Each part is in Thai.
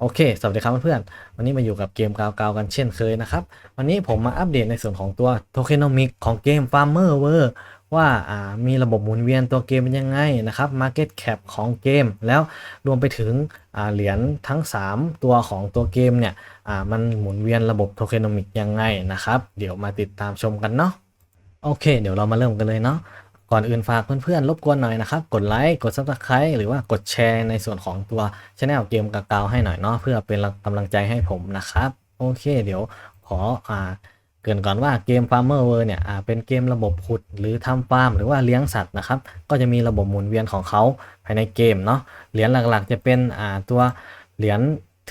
โอเค สวัสดีครับเพื่อนๆ วันนี้มาอยู่กับเกมกาวๆกันเช่นเคยนะครับ วันนี้ผมมาอัปเดตในส่วนของตัวโทเคโนมิกของเกม Farmer w o r ว่าอ่ามีระบบหมุนเวียนตัวเกมเป็นยังไงนะครับ Market Cap ของเกม แล้วรวมไปถึงเหรียญทั้ง 3 ตัวของตัวเกมเนี่ยมันหมุนเวียนระบบโทเคโนมิกยังไงนะครับ เดี๋ยวมาติดตามชมกันเนาะ โอเค เดี๋ยวเรามาเริ่มกันเลยเนาะ ก่อนอื่นฝากเพื่อนๆรบกวนหน่อยนะครับ กดไลค์ กด subscribe หรือว่ากดแชร์ในส่วนของตัวช anel เกมกากาวให้หน่อยเนาะเพื่อเป็นกำลังใจให้ผมนะครับ โอเค เดี๋ยวขออ่าเกินก่อนว่าเกม Farmer World เนี่ยอ่าเป็นเกมระบบขุดหรือทำฟาร์มหรือว่าเลี้ยงสัตว์นะครับ ก็จะมีระบบหมุนเวียนของเขาภายในเกมเนาะเหรียญหลักๆ จะเป็นอ่าตัวเหรียญ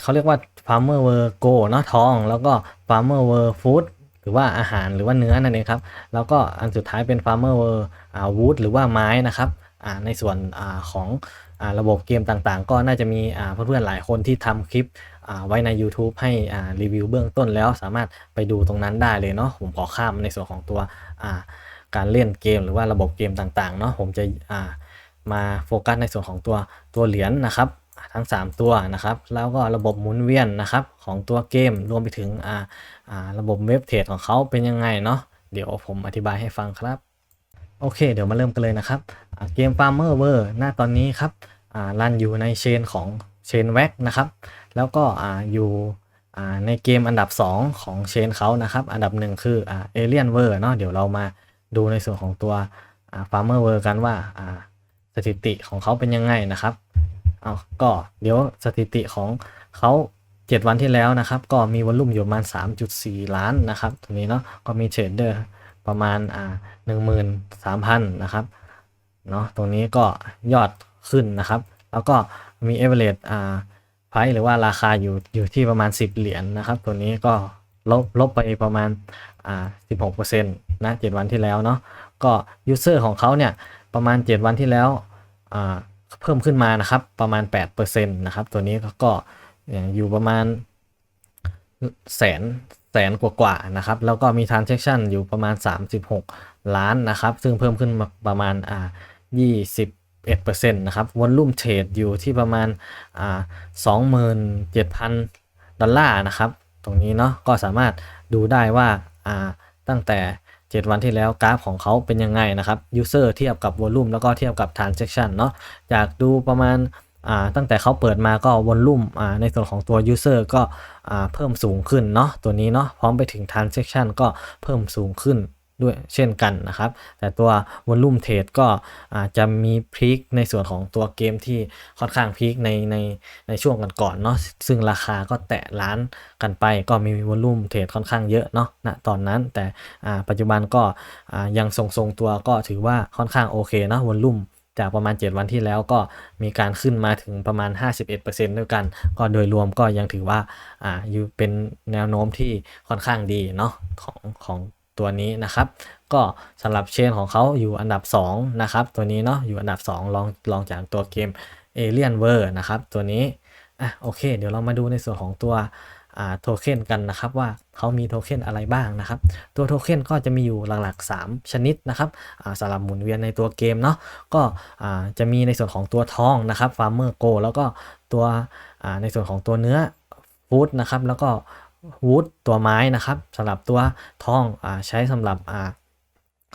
เขาเรียกว่า Farmer World Go เนาะทอง แล้วก็ Farmer World Food หรือว่าอาหารหรือว่าเนื้อนั่นเองครับแล้วก็อันสุดท้ายเป็น Farmer World อ่า Wood หรือว่าไม้นะครับในส่วนอของอระบบเกมต่างๆ ก็น่าจะมีเพื่อนๆหลายคนที่ทำคลิปไว้ใน YouTube ให้รีวิวเบื้องต้นแล้วสามารถไปดูตรงนั้นได้เลยเนาะผมขอข้ามในส่วนของตัวการเล่นเกมหรือว่าระบบเกมต่างๆเนาะผมจะามาโฟกัสในส่วนของตัวตัวเหรียญนะครับทั้ง 3 ตัวนะครับแล้วก็ระบบหมุนเวียนนะครับของตัวเกมรวมไปถึงระบบเว็บเทรดของเขาเป็นยังไงเนาะเดี๋ยวผมอธิบายให้ฟังครับ โอเค เดี๋ยวมาเริ่มกันเลยนะครับเกม Farmer w o r หน้าตอนนี้ครับอ่ารันอยู่ในเชนของเชนแว็กนะครับ แล้วก็ออยู่ในเกมอันดับ 2 ของเชนเขานะครับ อันดับหนึ่งคือเอเลียนเวอร์เนาะเดี๋ยวเรามาดูในส่วนของตัวอ่า Farmer w o r กันว่าอ่าสถิติของเขาเป็นยังไงนะครับเอาก็เดี๋ยวสถิติของเขา 7 วันที่แล้วนะครับ ก็มีวอลลุ่มอยู่ประมาณ3.4 ล้านนะครับตรงนี้เนาะก็มีเทรดเดอร์ ประมาณอ่า13,000นะครับเนาะตรงนี้ก็ยอดขึ้นนะครับ แล้วก็มี average อ่าไพรหรือว่าราคาอยู่อยู่ที่ประมาณ 10 เหรียญนะครับ ตัวนี้ก็ลบลบไปประมาณอ่า16%นะ7วันที่แล้วเนาะก็ user ของเขาเนี่ยประมาณ 7 วันที่แล้วอ่าเพิ่มขึ้นมานะครับประมาณ8%นะครับตัวนี้ก็อยู่ประมาณแสน แสนกว่าๆนะครับ แล้วก็มี transaction อยู่ประมาณ 36 ล้านนะครับ ซึ่งเพิ่มขึ้นมาประมาณอ่า21%นะครับวอลลุ่มเทรดอยู่ที่ประมาณอ่า27,000 ดอลลาร์นะครับ ตรงนี้เนาะก็สามารถดูได้ว่าอ่าตั้งแต่ 7 วันที่แล้วกราฟของเขาเป็นยังไงนะครับ user เทียบกับ volume แล้วก็เทียบกับ transaction เนาะจากดูประมาณ ตั้งแต่เขาเปิดมาก็ volume อ่าในส่วนของตัว user ก็เพิ่มสูงขึ้นเนาะตัวนี้เนาะพร้อมไปถึง transaction ก็เพิ่มสูงขึ้นด้วยเช่นกันนะครับ แต่ตัว volume trade ก็อาจจะมีพีคในส่วนของตัวเกมที่ค่อนข้างพีคในในในช่วงก่อนๆเนาะซึ่งราคาก็แตะล้านกันไป ก็มี volume trade ค่อนข้างเยอะเนาะณตอนนั้นแต่ปัจจุบันก็ยังทรงๆตัวก็ถือว่าค่อนข้างโอเคเนาะ volume จากประมาณ 7 วันที่แล้วก็มีการขึ้นมาถึงประมาณ 51%ด้วยกัน ก็โดยรวมก็ยังถือว่าอ่าอยู่เป็นแนวโน้มที่ค่อนข้างดีเนาะของของตัวนี้นะครับ ก็สำหรับเชนของเขาอยู่อันดับ 2 นะครับ ตัวนี้เนาะอยู่อันดับ 2 ลองลองจากตัวเกม Alien w o r นะครับ ตัวนี้อะโอเค เดี๋ยวเรามาดูในส่วนของตัว โทเค็นกันนะครับว่าเขามีโทเค็นอะไรบ้างนะครับ ตัวโทเค็นก็จะมีอยู่หลักๆ 3 ชนิดนะครับอ่าสำหรับหมุนเวียนในตัวเกมเนาะก็อ่าจะมีในส่วนของตัวทองนะครับ Farmer Go แล้วก็ตัวอ่าในส่วนของตัวเนื้อฟูดนะครับแล้วก็วูดตัวไม้นะครับสำหรับตัวทองอ่าใช้สำหรับอ่า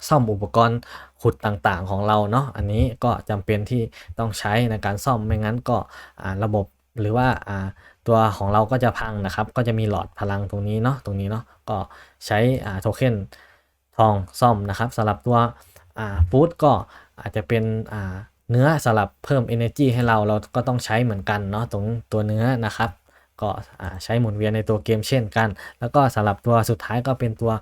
ซ่อมอุปกรณ์ขุดต่างๆของเราเนาะอันนี้ก็จำเป็นที่ต้องใช้ในการซ่อมไม่งั้นก็อ่าระบบหรือว่าอ่า ตัวของเราก็จะพังนะครับ ก็จะมีหลอดพลังตรงนี้เนาะตรงนี้เนาะก็ใช้อ่าโทเค็นทองซ่อมนะครับสำหรับตัวอ่าฟู้ดก็อาจจะเป็นอ่าเนื้อสำหรับเพิ่ม energy ให้เราเราก็ต้องใช้เหมือนกันเนาะตรงตัวเนื้อนะครับก็ใช้หมุนเวียนในตัวเกมเช่นกัน แล้วก็สำหรับตัวสุดท้ายก็เป็นตัว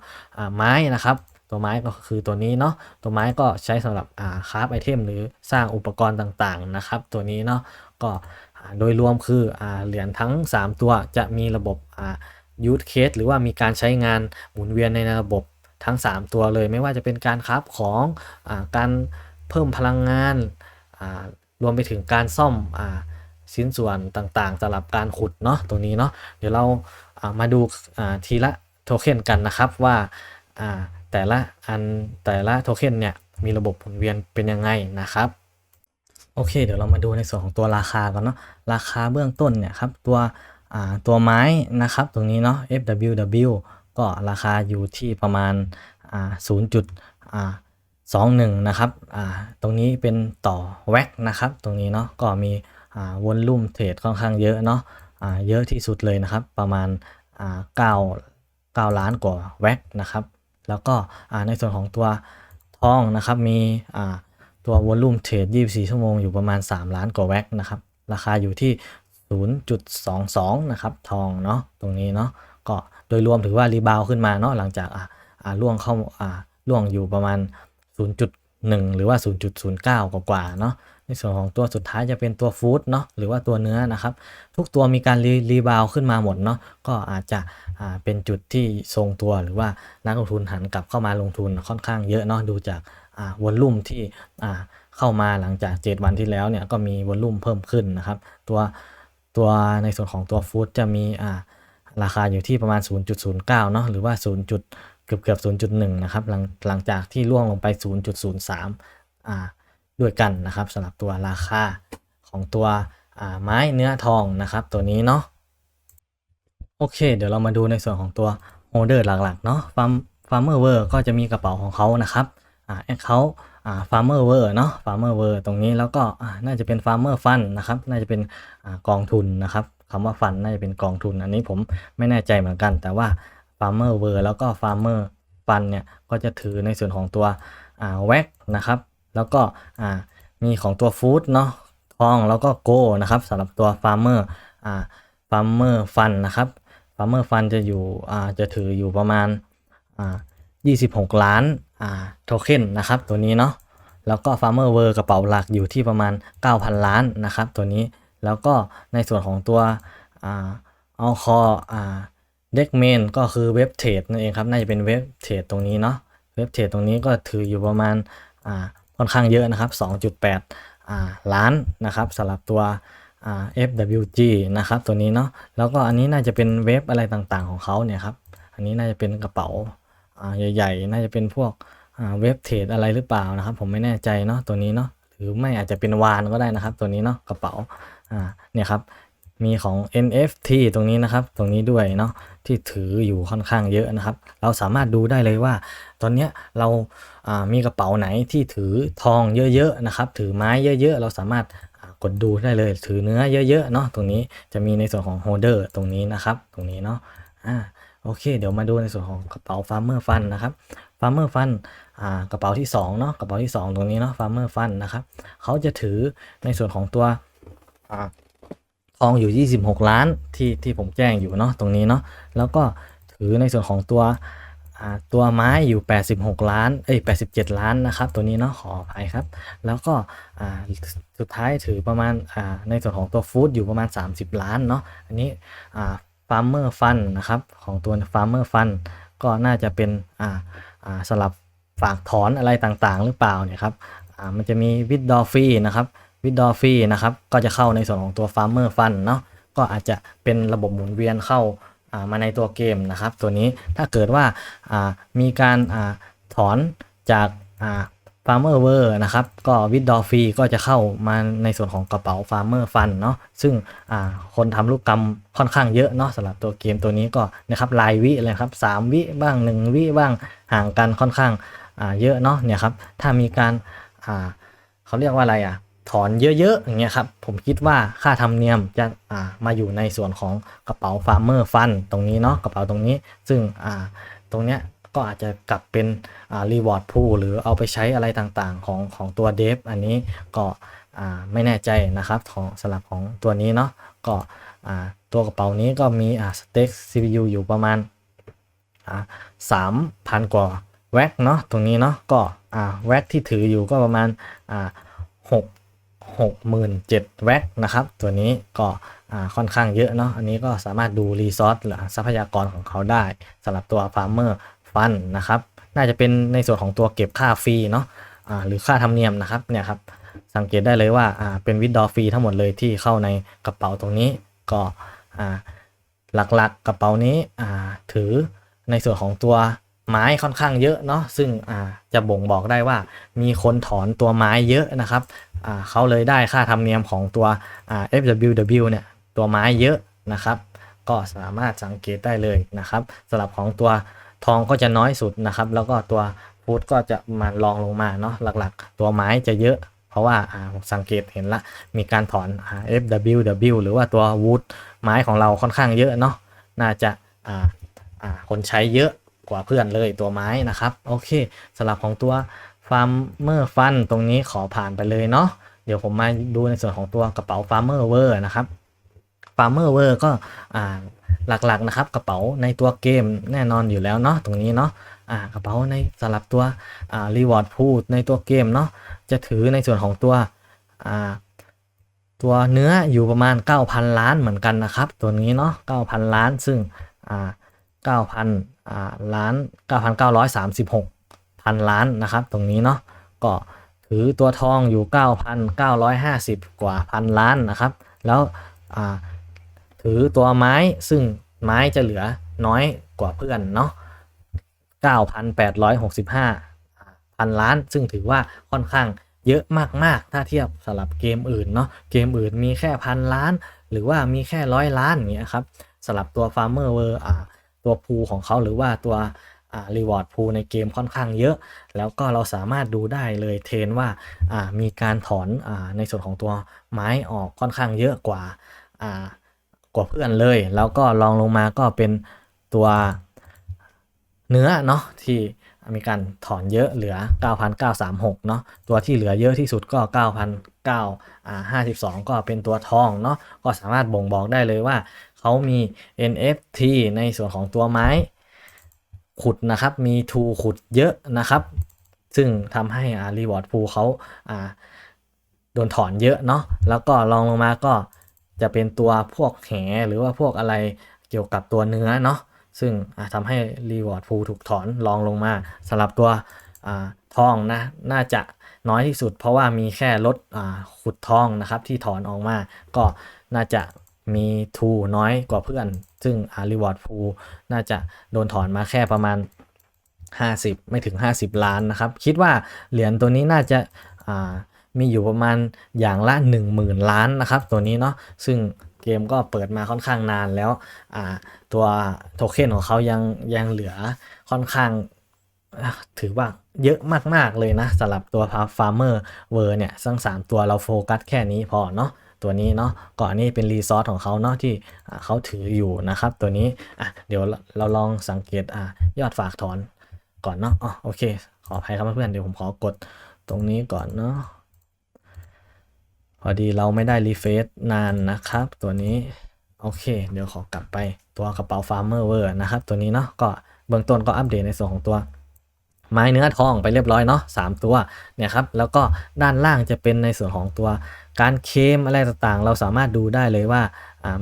ไม้นะครับ ตัวไม้ก็คือตัวนี้เนาะ ตัวไม้ก็ใช้สำหรับคราฟไอเทมหรือสร้างอุปกรณ์ต่างๆนะครับ ตัวนี้เนาะ ก็ โดยรวมคืออเหรียญทั้ง 3 ตัวจะมีระบบยูทเคสหรือว่ามีการใช้งานหมุนเวียนในระบบทั้ง 3 ตัวเลย ไม่ว่าจะเป็นการคราฟของอการเพิ่มพลังงานรวมไปถึงการซ่อมอชิ้นส่วนต่างๆสำหรับการขุดเนาะตรงนี้เนาะเดี๋ยวเราามาดูาทีละโทเค็นกันนะครับว่าอ่าแต่ละอันแต่ละโทเค็นเนี่ยมีระบบหมุนเวียนเป็นยังไงนะครับ โอเค เดี๋ยวเรามาดูในส่วนของตัวราคากันเนาะราคาเบื้องต้นเนี่ยครับตัวตัวไม้นะครับตรงนี้เนาะ FWW ก็ราคาอยู่ที่ประมาณ0.21 นะครับตรงนี้เป็นต่อแว็กนะครับตรงนี้เนาะก็มีวอลลุ่มเทรดค่อนข้างเยอะเนาะเยอะที่สุดเลยนะครับประมาณ9 9 ล้านกว่าแว็กนะครับแล้วก็ในส่วนของตัวทองนะครับมีอ่า ตัววอลลุ่มเทรด 24 ชั่วโมงอยู่ประมาณ 3 ล้านกว่าแว็กนะครับ ราคาอยู่ที่ 0.22 นะครับ ทองเนาะตรงนี้เนาะก็โดยรวมถือว่ารีบาวขึ้นมาเนาะหลังจากอ่าล่วงเข้าอ่าล่วงอยู่ประมาณ 0.1 หรือว่า 0.09 กว่ากว่าเนาะในส่วนของตัวสุดท้ายจะเป็นตัวฟู้ดเนาะหรือว่าตัวเนื้อนะครับ ทุกตัวมีการรีรีบาวขึ้นมาหมดเนาะก็อาจจะเป็นจุดที่ทรงตัวหรือว่านักลงทุนหันกลับเข้ามาลงทุนค่อนข้างเยอะเนาะดูจาก วอลลุ่มที่เข้ามาหลังจาก 7 วันที่แล้วเนี่ยก็มีวอลลุ่มเพิ่มขึ้นนะครับ ตัวตัวในส่วนของตัวฟู้ดจะมีราคาอยู่ที่ประมาณ 0.09เนาะหรือว่า 0. จุดเกือบเกือบ0.1 นะครับหลังหลังจากที่ล่วงลงไป 0.03อ่าด้วยกันนะครับสำหรับตัวราคาของตัวไม้เนื้อทองนะครับ ตัวนี้เนาะโอเค เดี๋ยวเรามาดูในส่วนของตัวโฮเดอร์หลักๆเนาะฟาร์มฟาร์มเมอร์เวอร์ก็จะมีกระเป๋าของเขานะครับ แอคเขาอ่าฟาร์มเมอร์เวอร์เนาะฟาร์มเมอร์เวอร์ตรงนี้แล้วก็อ่าน่าจะเป็นฟาร์มเมอร์ฟันนะครับน่าจะเป็นอ่ากองทุนนะครับคำว่าฟันน่าจะเป็นกองทุน อันนี้ผมไม่แน่ใจเหมือนกัน แต่ว่าฟาร์มเมอร์เวอร์แล้วก็ฟาร์มเมอร์ฟันเนี่ยก็จะถือในส่วนของตัวอ่าแว็กนะครับแล้วก็อ่ามีของตัวฟู้ดเนาะทองแล้วก็โกนะครับสำหรับตัวฟาร์มเมอร์อ่าฟาร์มเมอร์ฟันนะครับฟาร์มเมอร์ฟันจะอยู่อ่าจะถืออยู่ประมาณอ่า26 ล้าน โทเค็นนะครับตัวนี้เนาะแล้วก็ฟาร์มเมอร์เวอร์กระเป๋าหลักอยู่ที่ประมาณ 9,000 ล้านนะครับตัวนี้แล้วก็ในส่วนของตัวอ่าเอาคอเด็กเมนก็คือเว็บเทรดนั่นเองครับน่าจะเป็นเว็บเทรดตรงนี้เนาะเว็บเทรดตรงนี้ก็ถืออยู่ประมาณค่อนข้างเยอะนะครับ 2.8 ล้านนะครับสำหรับตัว FWG นะครับตัวนี้เนาะแล้วก็อันนี้น่าจะเป็นเว็บอะไรต่างๆของเขาเนี่ยครับอันนี้น่าจะเป็นกระเป๋า ใหญ่ๆ น่าจะเป็นพวกเว็บเทรดอะไรหรือเปล่านะครับ ผมไม่แน่ใจเนาะตัวนี้เนาะหรือไม่อาจจะเป็นวานก็ได้นะครับ ตัวนี้เนาะกระเป๋าเนี่ยครับมีของ NFT ตรงนี้นะครับ ตรงนี้ด้วยเนาะที่ถืออยู่ค่อนข้างเยอะนะครับ เราสามารถดูได้เลยว่า ตอนนี้เราามีกระเป๋าไหนที่ถือทองเยอะๆนะครับ ถือไม้เยอะ ๆ เราสามารถกดดูได้เลย ถือเนื้อเยอะๆเนาะตรงนี้จะมีในส่วนของโฮเดอร์ตรงนี้นะครับ ตรงนี้เนาะอ่า โอเค เดี๋ยวมาดูในส่วนของกระเป๋า Farmer Fund นะครับ Farmer Fund อ่ากระเป๋าที่2เนาะกระเป๋าที่ 2 ตรงนี้เนาะ Farmer Fund นะครับเขาจะถือในส่วนของตัวอ่าทองอยู่ 26 ล้านที่ที่ผมแจ้งอยู่เนาะตรงนี้เนาะแล้วก็ถือในส่วนของตัวอ่าตัวไม้อยู่ 86 ล้าน เอ้ย 87 ล้านนะครับ ตัวนี้เนาะ ขออภัยครับ แล้วก็อ่าสุดท้ายถือประมาณอ่าในส่วนของตัวฟู้ดอยู่ประมาณ 30 ล้านเนาะ อันนี้ อ่าฟาร์มเมอร์ฟันนะครับของตัวฟาร์มเมอร์ฟันก็น่าจะเป็นอ่าอ่าสลับฝากถอนอะไรต่างๆ หรือเปล่าเนี่ยครับอ่ามันจะมีวิดดอฟฟี่นะครับวิดดอฟฟี่นะครับก็จะเข้าในส่วนของตัว Farmer Fund เนาะก็อาจจะเป็นระบบหมุนเวียนเข้าอ่ามาในตัวเกมนะครับ ตัวนี้ถ้าเกิดว่าอ่ามีการอ่าถอนจากอ่า Farmer w o r นะครับก็วิดดอฟฟี่ก็จะเข้ามาในส่วนของกระเป๋า Farmer Fund เนาะซึ่งอ่าคนทำลูกกรรมค่อนข้างเยอะเนาะสำหรับตัวเกมตัวนี้ก็นะครับรายวิเลยครับ3วิบ้าง 1 วิบ้างห่างกันค่อนข้างอ่าเยอะเนาะเนี่ยครับถ้ามีการอ่าเขาเรียกว่าอะไรอะถอนเยอะๆอย่างเงี้ยครับผมคิดว่าค่าธรรมเนียมจะอ่ามาอยู่ในส่วนของกระเป๋า Farmer Fund ตรงนี้เนาะกระเป๋าตรงนี้ซึ่งอ่าตรงเนี้ย ก็อาจจะกลับเป็นอ่า reward pool หรือเอาไปใช้อะไรต่างๆ ของของตัว dev อันนี้ก็ไม่แน่ใจนะครับของสลับของตัวนี้เนาะก็ตัวกระเป๋านี้ก็มีอ่า stake CPU อยู่ประมาณสามพันกว่าแว็กเนาะตรงนี้เนาะก็แว็กที่ถืออยู่ก็ประมาณหกหกหมื่นเจ็ดแว็กนะครับ ตัวนี้ก็ค่อนข้างเยอะเนาะอันนี้ก็สามารถดูรีซอสหรือทรัพยากรของเขาได้สำหรับตัว Farmer Fund นะครับ น่าจะเป็นในส่วนของตัวเก็บค่าฟรีเนาะหรือค่าธรรมเนียมนะครับเนี่ยครับสังเกตได้เลยว่าเป็นวิดดอฟรีทั้งหมดเลยที่เข้าในกระเป๋าตรงนี้ก็หลักๆกระเป๋านี้ถือในส่วนของตัวไม้ค่อนข้างเยอะเนาะซึ่งจะบ่งบอกได้ว่ามีคนถอนตัวไม้เยอะนะครับเขาเลยได้ค่าธรรมเนียมของตัว FWW เนี่ยตัวไม้เยอะนะครับ ก็สามารถสังเกตได้เลยนะครับสำหรับของตัว ทองก็จะน้อยสุดนะครับ แล้วก็ตัวฟูดก็จะมารองลงมาเนาะหลักๆ ตัวไม้จะเยอะ เพราะว่าสังเกตเห็นละ มีการถอน FWW หรือว่าตัววูดไม้ของเราค่อนข้างเยอะเนาะน่าจะาาคนใช้เยอะกว่าเพื่อนเลยตัวไม้นะครับ โอเคสำหรับของตัว Farmer Fun ตรงนี้ขอผ่านไปเลยเนาะเดี๋ยวผมมาดูในส่วนของตัวกระเป๋า Farmer w o r นะครับ Farmer w o r ก็อ่าหลักๆนะครับ กระเป๋าในตัวเกมแน่นอนอยู่แล้วเนาะตรงนี้เนาะกระเป๋าในสำหรับตัวอ่า Reward Pool ในตัวเกมเนาะจะถือในส่วนของตัวตัวเนื้ออยู่ประมาณ 9,000 ล้านเหมือนกันนะครับ ตัวนี้เนาะ9,000 ล้านซึ่งอ่า9,000อ่าล้าน 9,936พันล้านนะครับ ตรงนี้เนาะก็ถือตัวทองอยู่ 9,950 กว่าพันล้านนะครับ แล้ว ถือตัวไม้ซึ่งไม้จะเหลือน้อยกว่าเพื่อนเนาะ9,865พันล้าน ซึ่งถือว่าค่อนข้างเยอะมาก ๆ ถ้าเทียบสำหรับเกมอื่นเนาะเกมอื่นมีแค่พันล้าน หรือว่ามีแค่ร้อยล้านอย่างเงี้ยครับสำหรับตัว Farmer w o r อ่าตัวพูของเขาหรือว่าตัวรีวอร์ดพูในเกมค่อนข้างเยอะ แล้วก็เราสามารถดูได้เลยเทรนว่าามีการถอนอในส่วนของตัวไม้ออกค่อนข้างเยอะกว่าอ่า กว่าเพื่อนเลย แล้วก็ลองลงมาก็เป็นตัวเนื้อเนาะที่มีการถอนเยอะเหลือ 9,936เนาะตัวที่เหลือเยอะที่สุดก็9,952 ก็เป็นตัวทองเนาะก็สามารถบ่งบอกได้เลยว่าเขามี NFT ในส่วนของตัวไม้ขุดนะครับ มีทูขุดเยอะนะครับ ซึ่งทำให้อ่ารีวอร์ดพูเขาอ่าโดนถอนเยอะเนาะแล้วก็ลองลงมาก็ จะเป็นตัวพวกแหหรือว่าพวกอะไรเกี่ยวกับตัวเนื้อเนาะซึ่งอ่าทำให้รีวอร์ดพูถูกถอนลองลงมาสำหรับตัวอทองนะน่าจะน้อยที่สุด เพราะว่ามีแค่รถขุดทองนะครับที่ถอนออกมา ก็น่าจะมีทูน้อยกว่าเพื่อน ซึ่งรีวอร์ดพูน่าจะโดนถอนมาแค่ประมาณ 50 ไม่ถึง 50 ล้านนะครับ คิดว่าเหรียญตัวนี้น่าจะ มีอยู่ประมาณอย่างละ 10,000 ล้านนะครับตัวนี้เนาะซึ่งเกมก็เปิดมาค่อนข้างนานแล้วตัวโทเค็นของเขายังยังเหลือค่อนข้างถือว่าเยอะมาก ๆ เลยนะสำหรับตัว Farmer w o r เนี่ยทั้ง 3 ตัวเราโฟกัสแค่นี้พอเนาะตัวนี้เนาะก่อนนี้เป็นรีซอสของเขาเนาะที่เขาถืออยู่นะครับตัวนี้อะเดี๋ยวเราลองสังเกตอ่ายอดฝากถอนก่อนเนาะอ๋อโอเค ขออภัยครับเพื่อนเดี๋ยวผมขอกดตรงนี้ก่อนเนาะ พอดีเราไม่ได้รีเฟซนานนะครับ ตัวนี้ โอเค เดี๋ยวขอกลับไปตัวกระเป๋า Farmer w o r นะครับ ตัวนี้เนาะก็เบื้องต้นก็อัปเดตในส่วนของตัว ไม้เนื้อทองไปเรียบร้อยเนาะสามตัวเนี่ยครับ แล้วก็ด้านล่างจะเป็นในส่วนของตัวการเคมอะไรต่างๆ เราสามารถดูได้เลยว่า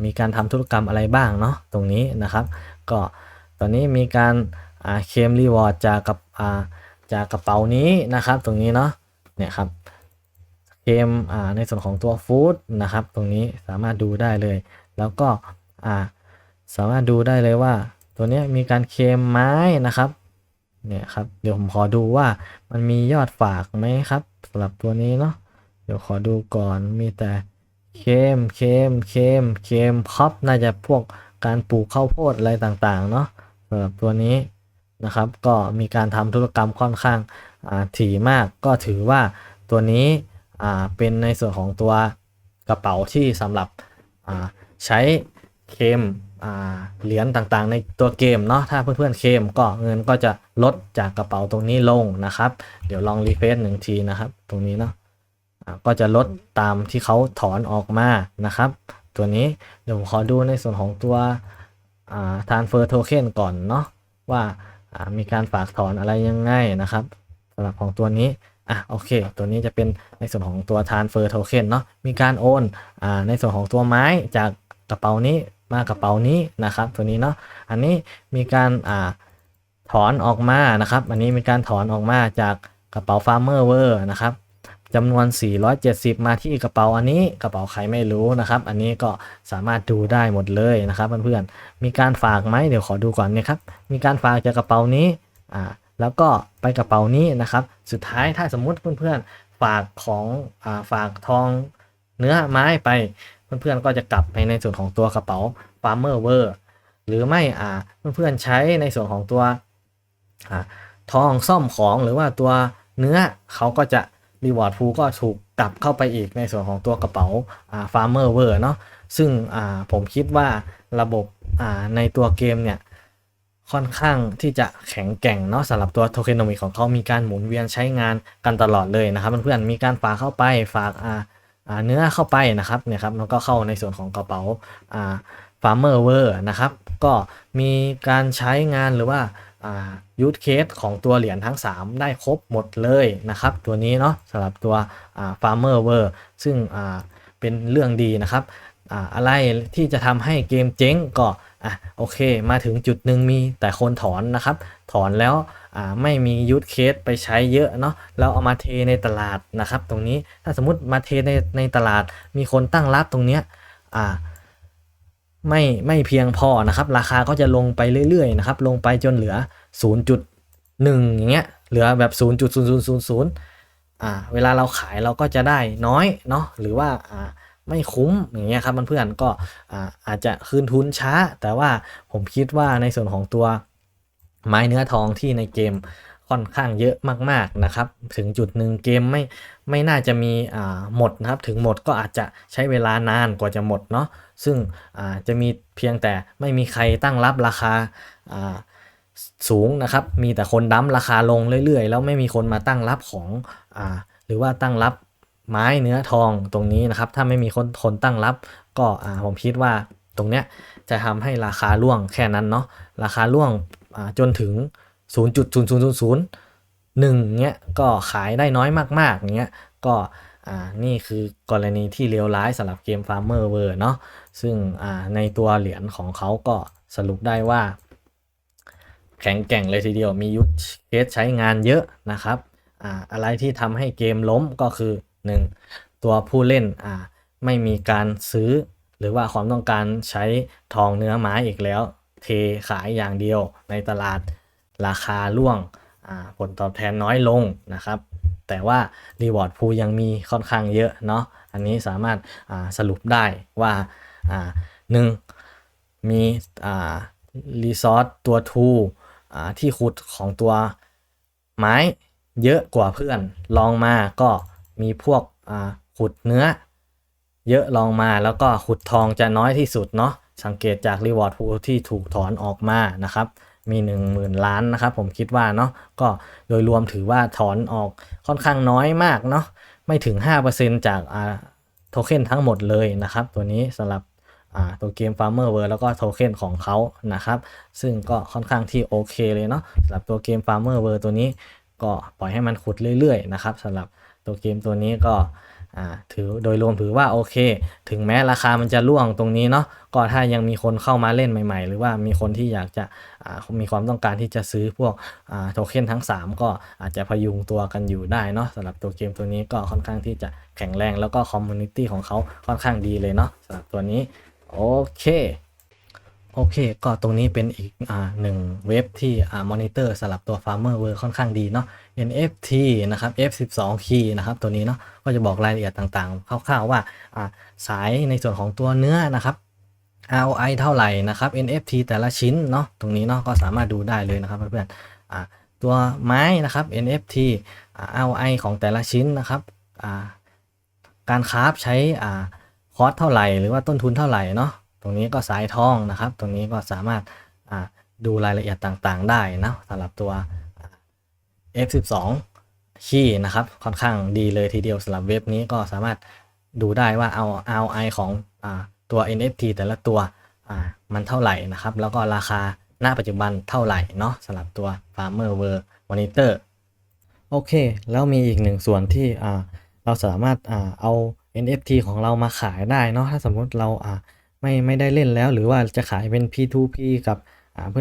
มีการทำธุรกรรมอะไรบ้างเนาะตรงนี้นะครับ ก็ตอนนี้มีการเคมรีวอร์ดจากกับอ่าจากกระเป๋านี้นะครับ ตรงนี้เนาะเนี่ยครับ เกมอ่าในส่วนของตัวฟู้ดนะครับ ตรงนี้สามารถดูได้เลย แล้วก็อ่าสามารถดูได้เลยว่า ตัวนี้มีการเคมไม้นะครับเนี่ยครับเดี๋ยวผมขอดูว่ามันมียอดฝากไหมครับสำหรับตัวนี้เนาะเดี๋ยวขอดูก่อนมีแต่เคมเคมเคมเคมพับน่าจะพวกการปลูกข้าวโพดอะไรต่างๆเนาะสำหรับตัวนี้นะครับ ก็มีการทำธุรกรรมค่อนข้างอ่าถี่มาก ก็ถือว่าตัวนี้ เป็นในส่วนของตัวกระเป๋าที่สำหรับใช้เคมเหรียญต่างๆ ในตัวเกมเนาะถ้าเพื่อนๆเคมก็เงินก็จะลดจากกระเป๋าตรงนี้ลงนะครับ เดี๋ยวลองรีเฟซหนึ่งทีนะครับ ตรงนี้เนาะก็จะลดตามที่เขาถอนออกมานะครับ ตัวนี้เดี๋ยวผมขอดูในส่วนของตัวอ่า transfer token ก่อนเนาะว่ามีการฝากถอนอะไรยังไงนะครับสำหรับของตัวนี้ อะโอเค ตัวนี้จะเป็นในส่วนของตัว transfer token เนาะมีการโอนอ่าในส่วนของตัวไม้จากกระเป๋านี้มากระเป๋านี้นะครับตัวนี้เนาะอันนี้มีการอ่าถอนออกมานะครับ อันนี้มีการถอนออกมาจากกระเป๋า farmer w o r นะครับจำนวน 470 มาที่กระเป๋าอันนี้กระเป๋าใครไม่รู้นะครับ อันนี้ก็สามารถดูได้หมดเลยนะครับเพื่อนๆมีการฝากไหมเดี๋ยวขอดูก่อนเนี่ยครับมีการฝากจากกระเป๋านี้อ่า แล้วก็ไปกระเป๋านี้นะครับ สุดท้ายถ้าสมมุติเพื่อนๆฝากของอาฝากทองเนื้อไม้ไปเพื่อนๆก็จะกลับไปในส่วนของตัวกระเป๋า Farmer w o r หรือไม่อ่าเพื่อนๆใช้ในส่วนของตัวอทองซ่อมของหรือว่าตัวเนื้อเขาก็จะรีวอร์ดพูก็ถูกกลับเข้าไปอีกในส่วนของตัวกระเป๋า Farmer w o r เนาะซึ่งผมคิดว่าระบบในตัวเกมเนี่ย ค่อนข้างที่จะแข็งแกร่งเนาะสำหรับตัวโทเคนโนมิของเขามีการหมุนเวียนใช้งานกันตลอดเลยนะครับเพื่อนๆมีการฝากเข้าไปฝากอ่าเนื้อเข้าไปนะครับเนี่ยครับมันก็เข้าในส่วนของกระเป๋าอ่า farmer w o r นะครับก็มีการใช้งานหรือว่าอ่า use case ของตัวเหรียญทั้ง 3 ได้ครบหมดเลยนะครับ ตัวนี้เนาะสำหรับตัวอ่า farmer w o r ซึ่งเป็นเรื่องดีนะครับออะไรที่จะทำให้เกมเจ๊งก็ อะโอเค มาถึงจุดหนึ่งมีแต่คนถอนนะครับ ถอนแล้วอ่าไม่มียู e เคสไปใช้เยอะเนาะแล้วเอามาเทในตลาดนะครับ ตรงนี้ถ้าสมมติมาเทในในตลาด มีคนตั้งรับตรงเนี้ยอ่าไม่ไม่เพียงพอนะครับ ราคาก็จะลงไปเรื่อยๆนะครับลงไปจนเหลือ 0.1 อย่างเงี้ยเหลือแบบ 0.0000อ่าเวลาเราขายเราก็จะได้น้อยเนาะหรือว่าอ่า ไม่คุ้มอย่างเงี้ยครับเพื่อนๆก็อาอาจจะคืนทุนช้า แต่ว่าผมคิดว่าในส่วนของตัวไม้เนื้อทองที่ในเกมค่อนข้างเยอะมากๆนะครับ ถึงจุดหนึ่งเกมไม่ไม่น่าจะมีหมดนะครับ ถึงหมดก็อาจจะใช้เวลานานกว่าจะหมดเนาะซึ่งจะมีเพียงแต่ไม่มีใครตั้งรับราคาสูงนะครับ มีแต่คนดั้มราคาลงเรื่อยๆ แล้วไม่มีคนมาตั้งรับของอหรือว่าตั้งรับ ไม้เนื้อทองตรงนี้นะครับ ถ้าไม่มีคนคนตั้งรับ ก็อ่าผมคิดว่าตรงเนี้ยจะทำให้ราคาร่วงแค่นั้นเนาะราคาร่วงอ่าจนถึง0.0001เงี้ยก็ขายได้น้อยมากๆเงี้ยก็อ่านี่คือกรณีที่เลวร้ายสำหรับเกม Farmer w o r เนาะซึ่งอ่าในตัวเหรียญของเขาก็สรุปได้ว่า แข็งแกร่งเลยทีเดียวมียุทธเคสใช้งานเยอะนะครับอ่าอะไรที่ทำให้เกมล้มก็คือ 1. ตัวผู้เล่นอ่าไม่มีการซื้อ หรือว่าความต้องการใช้ทองเนื้อไม้อีกแล้ว เทขายอย่างเดียวในตลาดราคาร่วงผลตอบแทนน้อยลงนะครับ แต่ว่า Reward Pool ยังมีค่อนข้างเยอะเนาะอันนี้สามารถสรุปได้ว่าหนึ่งมีรีซอสตัวทูที่ขุดของตัวไม้เยอะกว่าเพื่อนลองมาก็ มีพวกขุดเนื้อ เยอะลองมาแล้วก็ขุดทองจะน้อยที่สุดเนาะสังเกตจาก Reward Pool ที่ถูกถอนออกมานะครับมี 1 0,000 ล้านนะครับผมคิดว่าเนาะก็โดยรวมถือว่าถอนออกค่อนข้างน้อยมากเนาะไม่ถึง 5%จากอ่าโทเค็นทั้งหมดเลยนะครับ ตัวนี้สำหรับตัวเกม Farmer World แล้วก็โทเค็นของเขานะครับ ซึ่งก็ค่อนข้างที่โอเคเลยเนาะสำหรับตัวเกม Farmer World ตัวนี้ก็ปล่อยให้มันขุดเรื่อยๆนะครับสำหรับ ตัวเกมตัวนี้ก็ถือโดยรวมถือว่าโอเค ถึงแม้ราคามันจะร่วงตรงนี้เนาะก็ถ้ายังมีคนเข้ามาเล่นใหม่ ๆ หรือว่ามีคนที่อยากจะมีความต้องการที่จะซื้อพวกโทเค็นทั้ง 3 ก็อาจจะพยุงตัวกันอยู่ได้เนาะสำหรับตัวเกมตัวนี้ก็ค่อนข้างที่จะแข็งแรงแล้วก็คอมมูนิตี้ของเขาค่อนข้างดีเลยเนาะสำหรับตัวนี้โอเค โอเค ก็ตรงนี้เป็นอีกอ่าหนึ่งเว็บที่อ่ามอนิเตอร์สำหรับตัว Farmer World ค่อนข้างดีเนาะ NFT นะครับ F12 key นะครับ ตัวนี้เนาะก็จะบอกรายละเอียดต่างๆ คร่าวๆว่าอ่าสายในส่วนของตัวเนื้อนะครับ ROI เท่าไหร่นะครับ NFT แต่ละชิ้นเนาะตรงนี้เนาะก็สามารถดูได้เลยนะครับเพื่อนๆอ่าตัวไม้นะครับ NFT ROI ของแต่ละชิ้นนะครับอ่าการคราฟใช้อ่าคอสเท่าไหร่ หรือว่าต้นทุนเท่าไหร่เนาะ รงนี้ก็สายทองนะครับ ตรงนี้ก็สามารถดูรายละเอียดต่างๆ ได้นะสำหรับตัว F12 คีย์นะครับ ค่อนข้างดีเลยทีเดียวสำหรับเว็บนี้ก็สามารถดูได้ว่าเอา ROI ของอตัว NFT แต่ละตัวมันเท่าไหร่นะครับ แล้วก็ราคาหน้าปัจจุบันเท่าไหร่เนาะสำหรับตัว Farmer World Monitor โอเค แล้วมีอีกหนึ่งส่วนที่เราสามารถเอา NFT ของเรามาขายได้เนาะถ้าสมมติเรา ไม่ไม่ได้เล่นแล้ว หรือว่าจะขายเป็น P2P กับ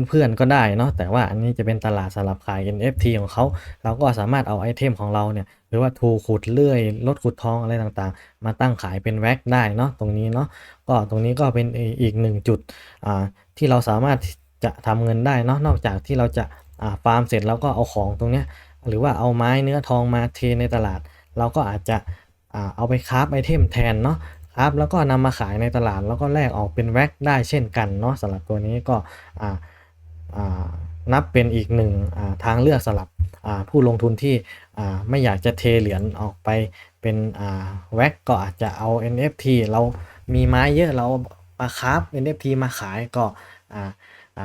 เพื่อนๆก็ได้เนาะแต่ว่าอันนี้จะเป็นตลาดสำหรับขาย NFT ของเขา เราก็สามารถเอาไอเทมของเราเนี่ยหรือว่าทูขุดเลื่อยลดขุดทองอะไรต่างๆ มาตั้งขายเป็นแว็กได้เนาะตรงนี้เนาะก็ตรงนี้ก็เป็นอีกหนึ่งจุดที่เราสามารถจะทำเงินได้เนาะนอกจากที่เราจะฟาร์มเสร็จแล้วก็เอาของตรงเนี้ยหรือว่าเอาไม้เนื้อทองมาเทในตลาด เราก็อาจจะเอาไปคราฟไอเทมแทนเนาะ ครับแล้วก็นำมาขายในตลาดแล้วก็แลกออกเป็นแว็กได้เช่นกันเนาะสำหรับตัวนี้ก็นับเป็นอีกหนึ่งาทางเลือกสำหรับผู้ลงทุนที่ไม่อยากจะเทเหรียญออกไปเป็นแว็กก็อาจจะเอา NFT เรามีไม้เยอะเรามาคราฟ NFT มาขายก็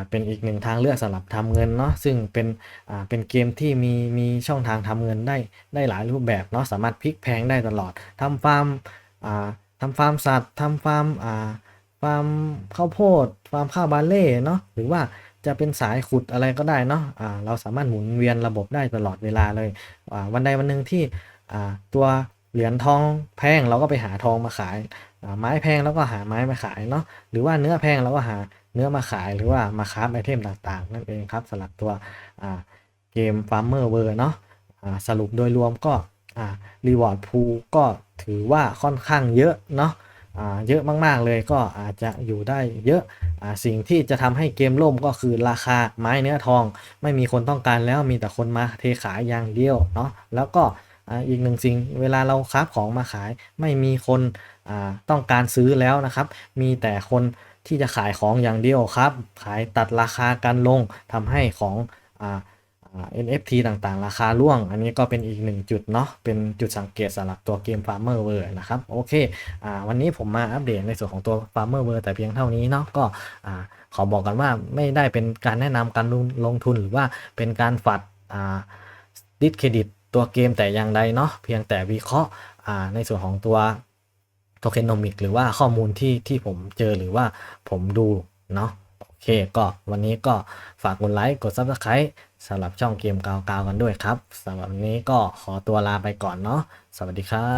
เป็นอีกหนึ่งทางเลือกสำหรับทำเงินเนาะซึ่งเป็นเป็นเกมที่มีมีช่องทางทำเงินได้ได้หลายรูปแบบเนาะสามารถพลิกแพลงได้ตลอดทำฟาร์ม ทำฟาร์มสัตว์ทำฟาร์มอ่าฟาร์มข้าวโพดฟาร์มข้าวบาเล่เนาะหรือว่าจะเป็นสายขุดอะไรก็ได้เนาะอ่าเราสามารถหมุนเวียนระบบได้ตลอดเวลาเลยอ่าวันใดวันหนึ่งที่อ่าตัวเหรียญทองแพงเราก็ไปหาทองมาขายอ่าไม้แพงแล้วก็หาไม้มาขายเนาะหรือว่าเนื้อแพงเราก็หาเนื้อมาขายหรือว่ามาคราไอเทมต่างๆ นั่นเองครับสำหรับตัวอ่าเกม Farmer World เนาะอ่าสรุปโดยรวมก็อ่ารีวอร์ดพูก็ ถือว่าค่อนข้างเยอะเนาะเยอะมากๆเลยก็อาจจะอยู่ได้เยอะอสิ่งที่จะทำให้เกมล่มก็คือราคาไม้เนื้อทอง ไม่มีคนต้องการแล้วมีแต่คนมาเทขายอย่างเดียวเนาะแล้วก็อีกหนึ่งสิ่งเวลาเราคราของมาขายไม่มีคนต้องการซื้อแล้วนะครับ มีแต่คนที่จะขายของอย่างเดียวครับ ขายตัดราคากันลงทำให้ของอ NFT ต่างๆ ราคาร่วง อันนี้ก็เป็นอีกหนึ่งจุดเนาะเป็นจุดสังเกตสำหรับตัวเกม Farmer World นะครับโอเคอวันนี้ผมมาอัปเดตในส่วนของตัว Farmer World แต่เพียงเท่านี้เนาะก็อ่าขอบอกกันว่าไม่ได้เป็นการแนะนำการลงลงทุนหรือว่าเป็นการฝัดดิสเครดิตตัวเกมแต่อย่างใดเนาะเพียงแต่วิเคราะห์ในส่วนของตัวโทเคนโนมิกหรือว่าข้อมูลที่ที่ผมเจอหรือว่าผมดูเนาะโอเคก็วันนี้ก็ฝากกดไลค์กด Subscribe สำหรับช่องเกมกาวๆกันด้วยครับสำหรับวันนี้ก็ขอตัวลาไปก่อนเนาะสวัสดีครับ